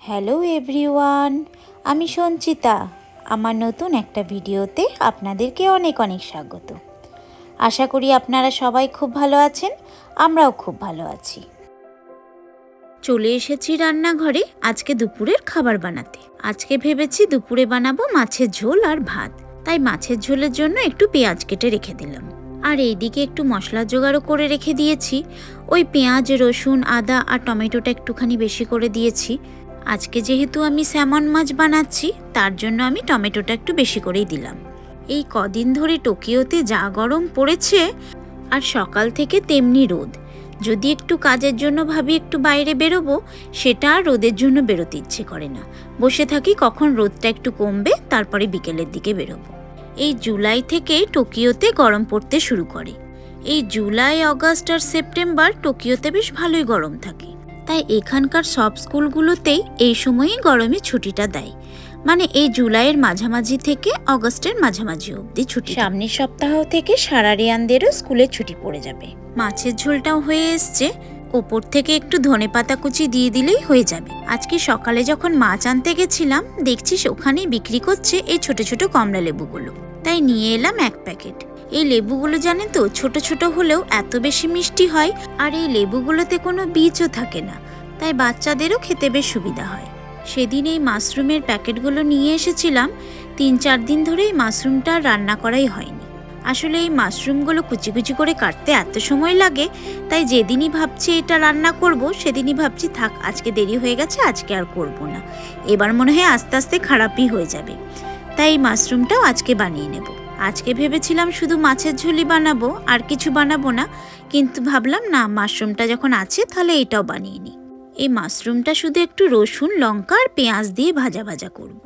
Hello everyone আমি সঞ্চিতা। আমার নতুন একটা ভিডিওতে আপনাদেরকে অনেক অনেক স্বাগত। আশা করি আপনারা সবাই খুব ভালো আছেন, আমরাও খুব ভালো আছি। চলে এসেছি রান্নাঘরে আজকে দুপুরের খাবার বানাতে। আজকে ভেবেছি দুপুরে বানাবো মাছের ঝোল আর ভাত। তাই মাছের ঝোলের জন্য একটু পেঁয়াজ কেটে রেখে দিলাম। আর এইদিকে একটু মশলা জোগাড়ও করে রেখে দিয়েছি। ওই পেঁয়াজ, রসুন, আদা আর টমেটোটা একটুখানি বেশি করে দিয়েছি। আজকে যেহেতু আমি স্যামন মাছ বানাচ্ছি, তার জন্য আমি টমেটোটা একটু বেশি করেই দিলাম। এই কদিন ধরে টোকিওতে যা গরম পড়েছে, আর সকাল থেকে তেমনি রোদ। যদি একটু কাজের জন্য ভাবি একটু বাইরে বেরোবো, সেটা আর রোদের জন্য বেরোতে ইচ্ছে করে না। বসে থাকি কখন রোদটা একটু কমবে, তারপরে বিকেলের দিকে বেরোবো। এই জুলাই থেকে টোকিওতে গরম পড়তে শুরু করে। এই জুলাই আগস্ট আর সেপ্টেম্বর টোকিওতে বেশ ভালোই গরম থাকে। তাই এখানকার সব স্কুলগুলোতেই এই সময়ই গরমে ছুটিটা দেয়। মানে এই জুলাইয়ের মাঝামাঝি থেকে অগস্টের মাঝামাঝি অবধি ছুটি সামনের সপ্তাহ থেকে সারারিয়ানদেরও স্কুলে ছুটি পড়ে যাবে। মাছের ঝোলটাও হয়ে এসছে। ওপর থেকে একটু ধনে পাতা কুচি দিয়ে দিলেই হয়ে যাবে। আজকে সকালে যখন মাছ আনতে গেছিলাম দেখছিস ওখানেই বিক্রি করছে এই ছোট ছোট কমলা লেবুগুলো তাই নিয়ে এলাম এক প্যাকেট। এই লেবুগুলো জানেন তো, ছোট ছোট হলেও এত বেশি মিষ্টি হয় আর এই লেবুগুলোতে কোনো বীজও থাকে না, তাই বাচ্চাদেরও খেতে বেশ সুবিধা হয়। সেদিন এই মাশরুমের প্যাকেটগুলো নিয়ে এসেছিলাম, তিন চার দিন ধরে এই মাশরুমটা রান্না করাই হয়নি। আসলে এই মাশরুমগুলো কুচি কুচি করে কাটতে এত সময় লাগে, তাই যেদিনই ভাবছি এটা রান্না করব, সেদিনই ভাবছি থাক, আজকে দেরি হয়ে গেছে, আজকে আর করব না। এবার মনে হয় আস্তে আস্তে খারাপই হয়ে যাবে। তাই এই মাশরুমটাও আজকে বানিয়ে নেব। আজকে ভেবেছিলাম শুধু মাছের ঝুলি বানাবো, আর কিছু বানাবো না, কিন্তু ভাবলাম না, মাশরুমটা যখন আছে তাহলে এটাও বানিয়ে নিই। এই মাশরুমটা শুধু একটু রসুন, লঙ্কা আর পেঁয়াজ দিয়ে ভাজা ভাজা করব।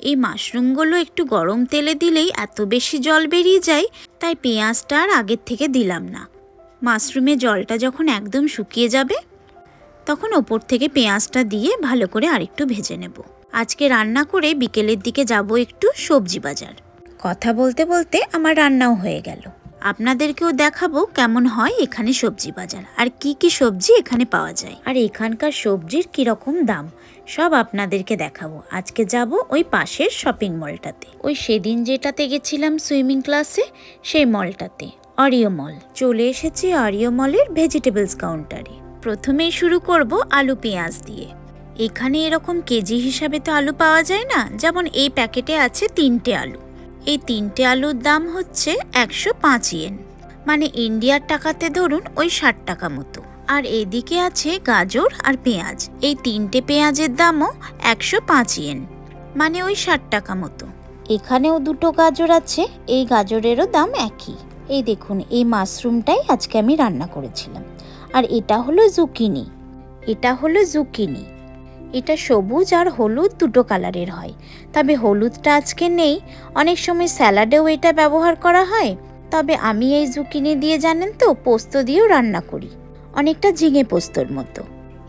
এই মাশরুমগুলো একটু গরম তেলে দিলেই এত বেশি জল বেরিয়ে যায়, তাই পেঁয়াজটা আর আগের থেকে দিলাম না। মাশরুমে জলটা যখন একদম শুকিয়ে যাবে, তখন ওপর থেকে পেঁয়াজটা দিয়ে ভালো করে আরেকটু ভেজে নেব। আজকে রান্না করে বিকেলের দিকে যাব একটু সবজি বাজার। কথা বলতে বলতে আমার রান্নাও হয়ে গেল। আপনাদেরকেও দেখাবো কেমন হয় এখানে সবজি বাজার আর কি কি সবজি এখানে পাওয়া যায়। আর এখানকার সবজির কি রকম দাম সব আপনাদেরকে দেখাবো। আজকে যাব ওই পাশের শপিং মলটাতে ওই সেদিন যেটাতে গেছিলাম সুইমিং ক্লাসে সেই মলটাতে অরিও মল চলে এসেছি অরিও মলের ভেজিটেবলস কাউন্টারে প্রথমেই শুরু করব আলু পেঁয়াজ দিয়ে। এখানে এরকম কেজি হিসাবে তো আলু পাওয়া যায় না, যেমন এই প্যাকেটে আছে তিনটে আলু। এই তিনটে আলুর দাম হচ্ছে একশো পাঁচ ইয়েন। মানে ইন্ডিয়ার টাকাতে ধরুন ওই ষাট টাকা মতো। আর এদিকে আছে গাজর আর পেঁয়াজ। এই তিনটে পেঁয়াজের দামও একশো পাঁচ ইয়েন। মানে ওই ষাট টাকা মতো। এখানেও দুটো গাজর আছে, এই গাজরেরও দাম একই। এই দেখুন, এই মাশরুমটাই আজকে আমি রান্না করেছিলাম। আর এটা হলো জুকিনি। এটা হলো জুকিনি। এটা সবুজ আর হলুদ দুটো কালারের হয়। তবে হলুদটা আজকে নেই। অনেক সময় স্যালাডেও এটা ব্যবহার করা হয়। তবে আমি এই জুকিনি দিয়ে জানেন তো, পোস্ত দিয়েও রান্না করি। অনেকটা ঝিঙে পোস্তর মতো।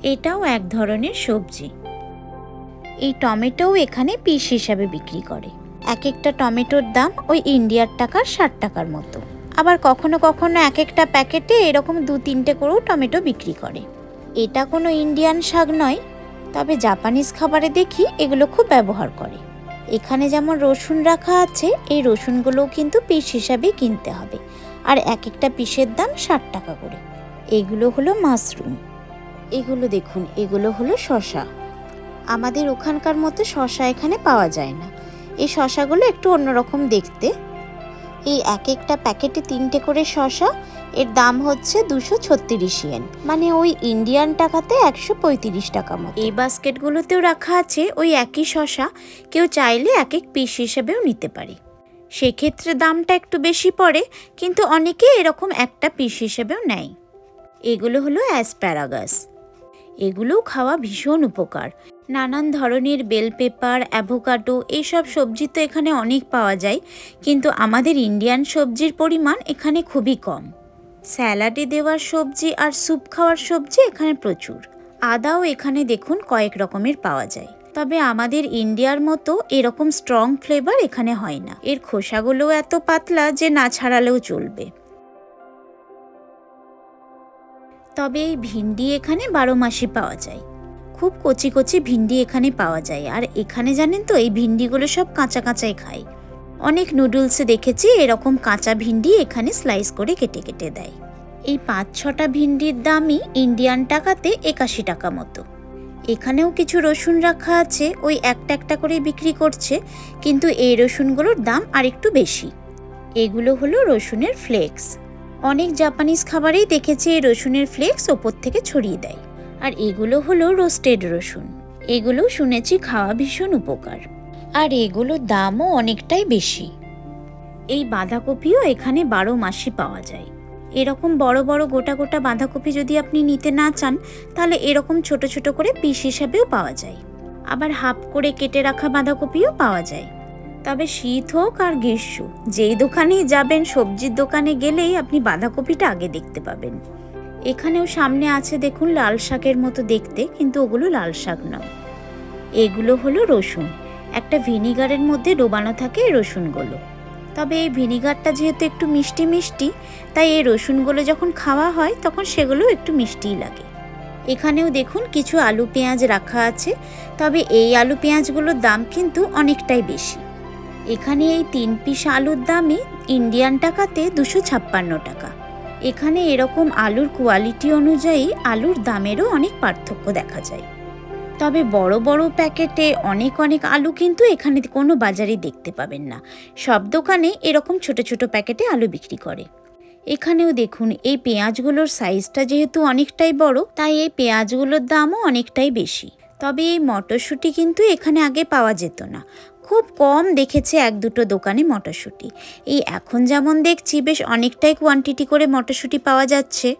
এটাও এক ধরনের সবজি। এই টমেটোও এখানে পিস হিসাবে বিক্রি করে। এক একটা টমেটোর দাম ওই ইন্ডিয়ার টাকার ষাট টাকার মতো। আবার কখনো কখনো এক একটা প্যাকেটে এরকম দু তিনটে করেও টমেটো বিক্রি করে। এটা কোনো ইন্ডিয়ান শাক নয়। তবে জাপানিজ খাবারে দেখি এগুলো খুব ব্যবহার করে। এখানে যেমন রসুন রাখা আছে, এই রসুনগুলোও কিন্তু পিস হিসাবে কিনতে হবে। আর এক একটা পিসের দাম ষাট টাকা করে। এগুলো হলো মাশরুম। এগুলো দেখুন, এগুলো হলো শশা আমাদের ওখানকার মতো শশা এখানে পাওয়া যায় না। এই শশাগুলো একটু অন্যরকম দেখতে। এই এক একটা প্যাকেটে তিনটে করে শশা, এর দাম হচ্ছে দুশো ছত্রিশ ইয়েন মানে ওই ইন্ডিয়ান টাকাতে একশো পঁয়ত্রিশ টাকা মতো। এই বাস্কেটগুলোতেও রাখা আছে ওই একই শশা, কেউ চাইলে এক এক পিস হিসেবেও নিতে পারে। সেক্ষেত্রে দামটা একটু বেশি পড়ে, কিন্তু অনেকে এরকম একটা পিস হিসেবেও নেয়। এগুলো হলো অ্যাসপ্যারাগাস। এগুলোও খাওয়া ভীষণ উপকার। নানান ধরনের বেল পেপার, অ্যাভোকাডো এইসব সবজি তো এখানে অনেক পাওয়া যায়, কিন্তু আমাদের ইন্ডিয়ান সবজির পরিমাণ এখানে খুবই কম। স্যালাডে দেওয়ার সবজি আর স্যুপ খাওয়ার সবজি এখানে প্রচুর। আদাও এখানে দেখুন কয়েক রকমের পাওয়া যায়। তবে আমাদের ইন্ডিয়ার মতো এরকম স্ট্রং ফ্লেভার এখানে হয় না। এর খোসাগুলো এত পাতলা যে না ছাড়ালেও চলবে। তবে এই ভিন্ডি এখানে বারো মাসই পাওয়া যায়। খুব কচি কচি ভিন্ডি এখানে পাওয়া যায়। আর এখানে জানেন তো, এই ভিন্ডিগুলো সব কাঁচা কাঁচাই খায়। অনেক নুডলসে দেখেছি, এরকম কাঁচা ভিন্ডি এখানে স্লাইস করে কেটে কেটে দেয়। এই পাঁচ ছটা ভিন্ডির দামই ইন্ডিয়ান টাকাতে একাশি টাকা মতো। এখানেও কিছু রসুন রাখা আছে, ওই একটা একটা করে বিক্রি করছে, কিন্তু এই রসুনগুলোর দাম আরেকটু বেশি। এগুলো হলো রসুনের ফ্লেক্স। অনেক জাপানিজ খাবারেই দেখেছি এই রসুনের ফ্লেক্স ওপর থেকে ছড়িয়ে দেয়। আর এগুলো হলো রোস্টেড রসুন। এগুলো শুনেছি খাওয়া ভীষণ উপকার। আর এগুলোর দামও অনেকটাই বেশি। এই বাঁধাকপিও এখানে বারো মাসই পাওয়া যায়। এরকম বড় বড় গোটা গোটা বাঁধাকপি যদি আপনি নিতে না চান, তাহলে এরকম ছোট ছোট করে পিস হিসাবেও পাওয়া যায়। আবার হাফ করে কেটে রাখা বাঁধাকপিও পাওয়া যায়। তবে শীত হোক আর গ্রীষ্ম, যেই দোকানেই যাবেন, সবজির দোকানে গেলেই আপনি বাঁধাকপিটা আগে দেখতে পাবেন। এখানেও সামনে আছে দেখুন লাল শাকের মতো দেখতে, কিন্তু ওগুলো লাল শাক নয়। এগুলো হলো রসুন। একটা ভিনিগারের মধ্যে ডোবানো থাকে এই রসুনগুলো। তবে এই ভিনিগারটা যেহেতু একটু মিষ্টি মিষ্টি, তাই এই রসুনগুলো যখন খাওয়া হয়, তখন সেগুলো একটু মিষ্টিই লাগে। এখানেও দেখুন কিছু আলু পেঁয়াজ রাখা আছে, তবে এই আলু পেঁয়াজগুলোর দাম কিন্তু অনেকটাই বেশি। এখানে এই তিন পিস আলুর দামই ইন্ডিয়ান টাকাতে দুশো ছাপ্পান্ন টাকা। এখানে এরকম আলুর কোয়ালিটি অনুযায়ী আলুর দামেরও অনেক পার্থক্য দেখা যায়। তবে বড় বড় প্যাকেটে অনেক অনেক আলু কিন্তু এখানে কোনো বাজারে দেখতে পাবেন না। সব দোকানে এরকম ছোট ছোট প্যাকেটে আলু বিক্রি করে। এখানেও দেখুন, এই পেঁয়াজগুলোর সাইজটা যেহেতু অনেকটাই বড়, তাই এই পেঁয়াজগুলোর দামও অনেকটাই বেশি। তবে এই মটরশুঁটি কিন্তু এখানে আগে পাওয়া যেত না। খুব কম দেখেছে এক দুটো দোকানে মটরশুঁটি। এই এখন যেমন দেখছি বেশ অনেকটাই কোয়ান্টিটি করে মটরশুঁটি পাওয়া যাচ্ছে।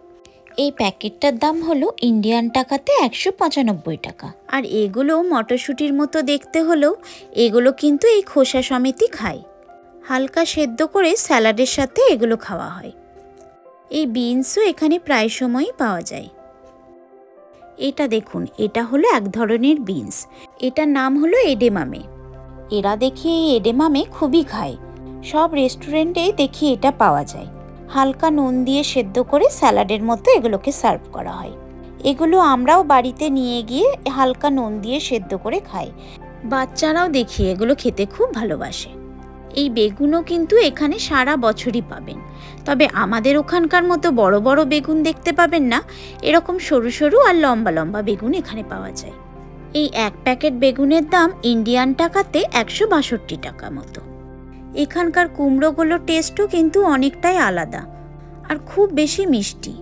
এই প্যাকেটটার দাম হলো ইন্ডিয়ান টাকাতে একশো পঁচানব্বই টাকা। আর এগুলো মটরশুঁটির মতো দেখতে হলেও এগুলো কিন্তু এই খোসা সমেতই খায়। হালকা সেদ্ধ করে স্যালাডের সাথে এগুলো খাওয়া হয়। এই বিনসও এখানে প্রায় সময়ই পাওয়া যায়। এটা দেখুন এটা হলো এক ধরনের বিনস। এটার নাম হলো এডেমামে। এরা দেখি এই এডেমামে খুবই খায় সব রেস্টুরেন্টেই দেখি এটা পাওয়া যায়। হালকা নুন দিয়ে সেদ্ধ করে স্যালাডের মতো এগুলোকে সার্ভ করা হয়। এগুলো আমরাও বাড়িতে নিয়ে গিয়ে হালকা নুন দিয়ে সেদ্ধ করে খাই। বাচ্চারাও দেখি এগুলো খেতে খুব ভালোবাসে। এই বেগুনও কিন্তু এখানে সারা বছরই পাবেন। তবে আমাদের ওখানকার মতো বড় বড় বেগুন দেখতে পাবেন না। এরকম সরু সরু আর লম্বা লম্বা বেগুন এখানে পাওয়া যায়। এই এক প্যাকেট বেগুনের দাম ইন্ডিয়ান টাকাতে একশো বাষট্টি টাকা মতো। এখানকার কুমড়োগুলোর টেস্টও কিন্তু অনেকটাই আলাদা আর খুব বেশি মিষ্টি।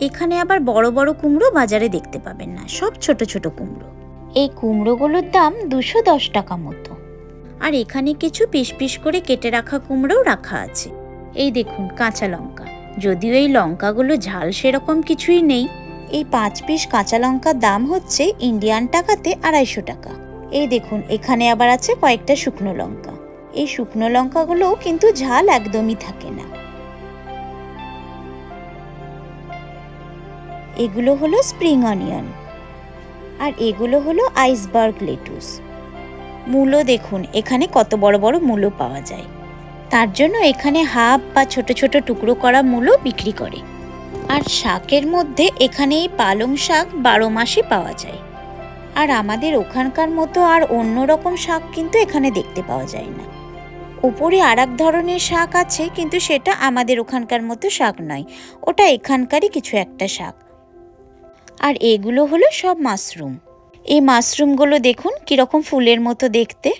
এখানে আবার বড় বড় কুমড়ো বাজারে দেখতে পাবেন না, সব ছোট ছোট কুমড়ো। এই কুমড়োগুলোর দাম দুশো দশ টাকা মতো। আর এখানে কিছু পিস পিস করে কেটে রাখা কুমড়োও রাখা আছে। এই দেখুন, কাঁচা লঙ্কা। যদিও এই লঙ্কাগুলো ঝাল সেরকম কিছুই নেই এই পাঁচ পিস কাঁচা লঙ্কার দাম হচ্ছে ইন্ডিয়ান টাকাতে আড়াইশো টাকা। এই দেখুন, এখানে আবার আছে কয়েকটা শুকনো লঙ্কা। এই শুকনো লঙ্কাগুলোও কিন্তু ঝাল একদমই থাকে না। এগুলো হলো স্প্রিং অনিয়ন। আর এগুলো হলো আইসবার্গ লেটুস। মূলো দেখুন, এখানে কত বড় বড় মূলো পাওয়া যায়। তার জন্য এখানে হাফ বা ছোট ছোট টুকরো করা মূলো বিক্রি করে। আর শাকের মধ্যে এখানে এই পালং শাক বারো মাসই পাওয়া যায়। আর আমাদের ওখানকার মতো আর অন্য রকম শাক কিন্তু এখানে দেখতে পাওয়া যায় না। উপরে আর এক ধরনের শাক আছে, কিন্তু সেটা আমাদের ওখানকার মতো শাক নয়। ওটা এখানকারই কিছু একটা শাক। আর এগুলো হলো সব মাশরুম। এই মাশরুমগুলো দেখুন কীরকম ফুলের মতো দেখতে।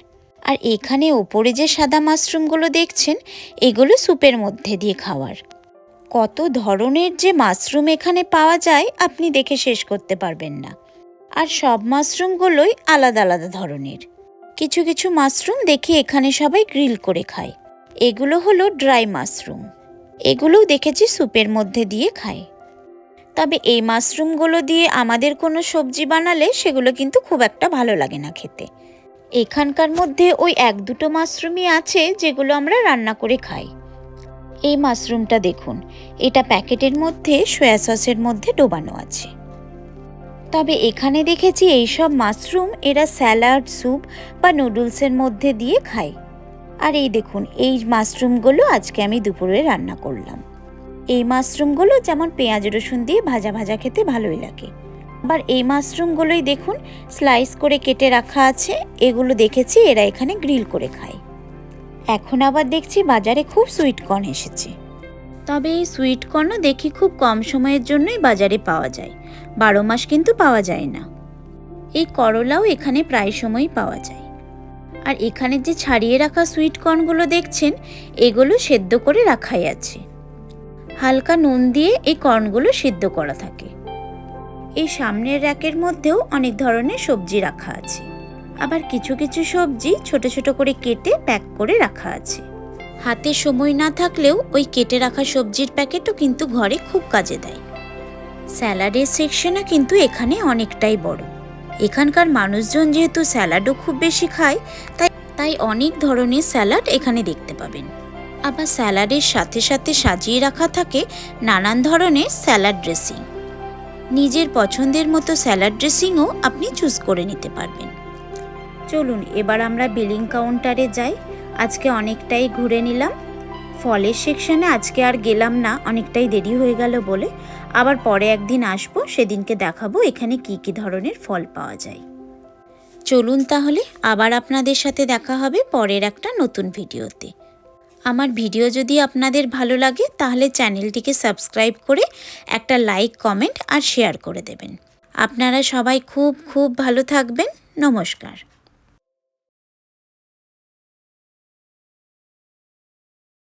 আর এখানে ওপরে যে সাদা মাশরুমগুলো দেখছেন, এগুলো স্যুপের মধ্যে দিয়ে খাওয়ার। কত ধরনের যে মাশরুম এখানে পাওয়া যায় আপনি দেখে শেষ করতে পারবেন না। আর সব মাশরুমগুলোই আলাদা আলাদা ধরনের। কিছু কিছু মাশরুম দেখি এখানে সবাই গ্রিল করে খায়। এগুলো হলো ড্রাই মাশরুম। এগুলোও দেখেছি স্যুপের মধ্যে দিয়ে খায়। তবে এই মাশরুমগুলো দিয়ে আমাদের কোনো সবজি বানালে সেগুলো কিন্তু খুব একটা ভালো লাগে না খেতে। এখানকার মধ্যে ওই এক দুটো মাশরুমই আছে যেগুলো আমরা রান্না করে খাই। এই মাশরুমটা দেখুন। এটা প্যাকেটের মধ্যে, সয়া সসের মধ্যে ডোবানো আছে। তবে এখানে দেখেছি এইসব মাশরুম এরা স্যালাড, স্যুপ বা নুডলসের মধ্যে দিয়ে খায়। আর এই দেখুন, এই মাশরুমগুলো আজকে আমি দুপুরে রান্না করলাম। এই মাশরুমগুলো যেমন পেঁয়াজ, রসুন দিয়ে ভাজা ভাজা খেতে ভালোই লাগে। আবার এই মাশরুমগুলোই দেখুন, স্লাইস করে কেটে রাখা আছে। এগুলো দেখেছি, এরা এখানে গ্রিল করে খায়। এখন আবার দেখছি বাজারে খুব সুইট কর্ন এসেছে। তবে এই সুইট কর্নও দেখি খুব কম সময়ের জন্যই বাজারে পাওয়া যায়। বারো মাস কিন্তু পাওয়া যায় না। এই করলাও এখানে প্রায় সময়ই পাওয়া যায়। আর এখানে যে ছাড়িয়ে রাখা সুইট কর্নগুলো দেখছেন, এগুলো সেদ্ধ করে রাখাই আছে। হালকা নুন দিয়ে এই কর্নগুলো সিদ্ধ করা থাকে। এই সামনের র্যাকের মধ্যেও অনেক ধরনের সবজি রাখা আছে। আবার কিছু কিছু সবজি ছোট ছোট করে কেটে প্যাক করে রাখা আছে। হাতে সময় না থাকলেও ওই কেটে রাখা সবজির প্যাকেটও কিন্তু ঘরে খুব কাজে দেয়। স্যালাডের সেকশনও কিন্তু এখানে অনেকটাই বড়। এখানকার মানুষজন যেহেতু স্যালাডও খুব বেশি খায়, তাই তাই অনেক ধরনের স্যালাড এখানে দেখতে পাবেন। আবার স্যালাডের সাথে সাথে সাজিয়ে রাখা থাকে নানান ধরনের স্যালাড ড্রেসিং। নিজের পছন্দের মতো স্যালাড ড্রেসিংও আপনি চুজ করে নিতে পারবেন। চলুন, এবার আমরা বিলিং কাউন্টারে যাই। আজকে অনেকটাই ঘুরে নিলাম। ফলের সেকশনে আজকে আর গেলাম না, অনেকটাই দেরি হয়ে গেল বলে। আবার পরে একদিন আসব, সেদিনকে দেখাবো এখানে কি কি ধরনের ফল পাওয়া যায়। চলুন তাহলে, আবার আপনাদের সাথে দেখা হবে পরের একটা নতুন ভিডিওতে। আমার ভিডিও যদি আপনাদের ভালো লাগে, তাহলে চ্যানেলটিকে সাবস্ক্রাইব করে একটা লাইক কমেন্ট আর শেয়ার করে দেবেন। আপনারা সবাই খুব খুব ভালো থাকবেন। নমস্কার।